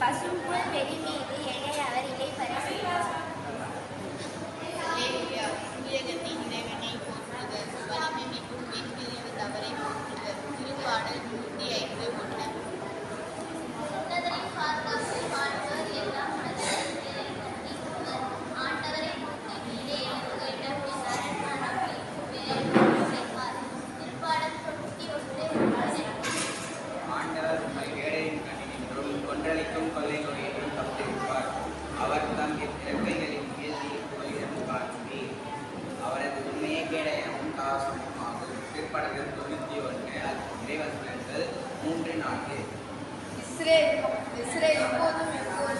பசும்புல் வெளி மீது என்னை அவர் இதை பரிசீலித்தார் உலகத்தின் இறைவனை போற்றுதல் வலிமை மிகும் வெண்பிரிவு தவறை போற்றுதல் திருப்பாடல் கட்டும் கொள்ளை தப்பிருப்பார் அவர் தம் இறக்கைகளின் வீழ்ச்சி புகழிடம் அவரது உண்மையை கேட எனவும் ஆகும் பிற்படங்கள் தொண்ணூற்றி ஒன்று இறைவன் மூன்று நான்கு இஸ்ரேல் இஸ்ரேல் எப்போதும் எப்போதும்